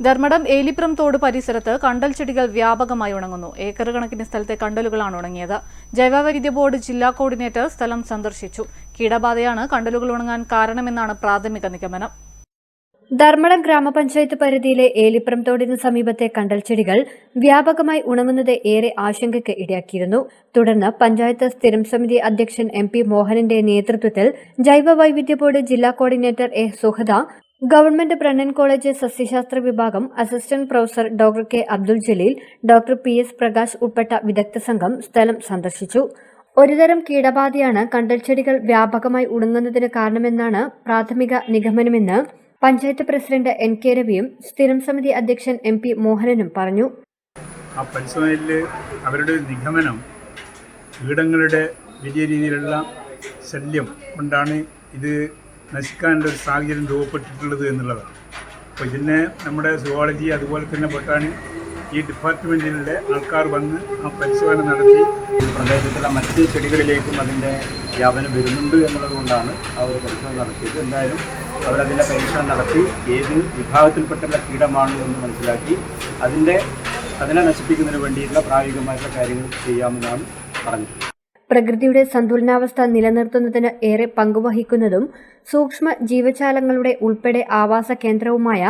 ധർമ്മടം ഏലിപ്രം തോട് പരിസരത്ത് കണ്ടൽ ചെടികൾ വ്യാപകമായി ഉണങ്ങുന്നു. ഏക്കർ കണക്കിന് സ്ഥലത്തെ കണ്ടലുകളാണ് ഉണങ്ങിയത്. ജൈവവൈവിധ്യ ബോർഡ് ജില്ലാ കോർഡിനേറ്റർ സ്ഥലം സന്ദർശിച്ചു. കീടബാധയാണ് കണ്ടലുകൾ ഉണങ്ങാൻ കാരണമെന്നാണ് പ്രാഥമിക നിഗമനം. ധർമ്മടം ഗ്രാമപഞ്ചായത്ത് പരിധിയിലെ ഏലിപ്രം തോടിന് സമീപത്തെ കണ്ടൽ ചെടികൾ വ്യാപകമായി ഉണങ്ങുന്നത് ഏറെ ആശങ്കയ്ക്ക് ഇടയാക്കിയിരുന്നു. തുടർന്ന് പഞ്ചായത്ത് സ്ഥിരം സമിതി അധ്യക്ഷൻ എം പി മോഹനന്റെ നേതൃത്വത്തിൽ ജൈവ വൈവിധ്യ ബോർഡ് ജില്ലാ coordinator A Suhada government Brennan college സസ്യശാസ്ത്ര വിഭാഗം assistant professor doctor K Abdul Jaleel doctor P S Prakash ഉൾപ്പെട്ട വിദഗ്ധ സംഘം സ്ഥലം സന്ദർശിച്ചു. ഒരുതരം കീടബാധയാണ് കണ്ടൽ ചെടികൾ വ്യാപകമായി ഉണങ്ങുന്നതിന് കാരണമെന്നാണ് പ്രാഥമിക നിഗമനമെന്ന് പഞ്ചായത്ത് പ്രസിഡന്റ് എൻ കെ രവിയും സ്ഥിരം സമിതി അധ്യക്ഷൻ എം പി മോഹനനും പറഞ്ഞു. അവരുടെ നിഗമനം കീടങ്ങളുടെ വലിയ രീതിയിലുള്ള ശല്യം കൊണ്ടാണ് ഇത് നശിക്കാനുള്ള ഒരു സാഹചര്യം രൂപപ്പെട്ടിട്ടുള്ളത് എന്നുള്ളതാണ്. അപ്പോൾ ഇതിനെ നമ്മുടെ സുവോളജി അതുപോലെ തന്നെ ബൊട്ടാണി ഈ ഡിപ്പാർട്ട്മെന്റിലെ ആൾക്കാർ വന്ന് ആ പരിശോധന നടത്തി. പ്രദേശത്തുള്ള മറ്റ് ചെടികളിലേക്കും അതിന്റെ വ്യാപനം വരുന്നുണ്ട് എന്നുള്ളതുകൊണ്ടാണ് ഒരു പരിശോധന നടത്തിയത്. എന്തായാലും അവരതിന്റെ പരീക്ഷണം നടത്തി ഏത് വിഭാഗത്തിൽപ്പെട്ടുള്ള കീടമാണ് എന്ന് മനസ്സിലാക്കി അതിന്റെ അതിനെ നശിപ്പിക്കുന്നതിന് വേണ്ടിയിട്ടുള്ള പ്രായോഗികമായിട്ടുള്ള കാര്യങ്ങൾ ചെയ്യാമെന്നാണ് പറഞ്ഞത് പ്രകൃതിയുടെ സന്തുലനാവസ്ഥ നിലനിർത്തുന്നതിന് ഏറെ പങ്കുവഹിക്കുന്നതും സൂക്ഷ്മ ജീവജാലങ്ങളുടെ ഉൾപ്പെടെ ആവാസ കേന്ദ്രവുമായ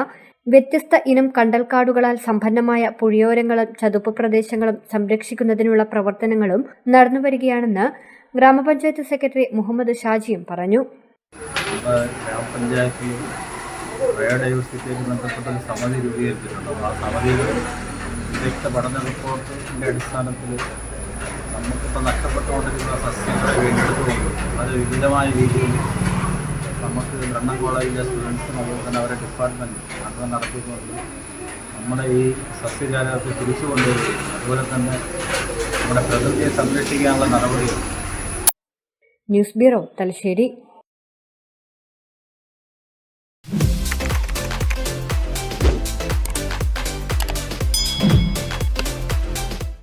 വ്യത്യസ്ത ഇനം കണ്ടൽക്കാടുകളാൽ സമ്പന്നമായ പുഴയോരങ്ങളും ചതുപ്പ് പ്രദേശങ്ങളും സംരക്ഷിക്കുന്നതിനുള്ള പ്രവർത്തനങ്ങളും നടന്നുവരികയാണെന്ന് ഗ്രാമപഞ്ചായത്ത് സെക്രട്ടറി മുഹമ്മദ് ഷാജിയും പറഞ്ഞു. ബയോഡൈവേഴ്സിറ്റിയായിട്ട് ബന്ധപ്പെട്ട സമിതി രൂപീകരിച്ചിട്ടുണ്ട്. ആ സമിതിയിൽ വിദഗ്ധ പഠന റിപ്പോർട്ടിന്റെ അടിസ്ഥാനത്തിൽ നമുക്കിപ്പോൾ നഷ്ടപ്പെട്ടുകൊണ്ടിരിക്കുന്ന സസ്യങ്ങളെ വീണ്ടെടുത്തുകൊണ്ട് അത് വിവിധമായ രീതിയിൽ നമുക്ക് ബ്രണ്ണ കോളേജിലെ സ്റ്റുഡൻസും അതുപോലെ തന്നെ അവരുടെ ഡിപ്പാർട്ട്മെന്റ് അത് നടത്തിക്കൊണ്ട് നമ്മുടെ ഈ സസ്യജാലകത്തെ തിരിച്ചു കൊണ്ടുവരികയും അതുപോലെ തന്നെ നമ്മുടെ പ്രകൃതിയെ സംരക്ഷിക്കാനുള്ള നടപടികൾ. News bureau Thalassery.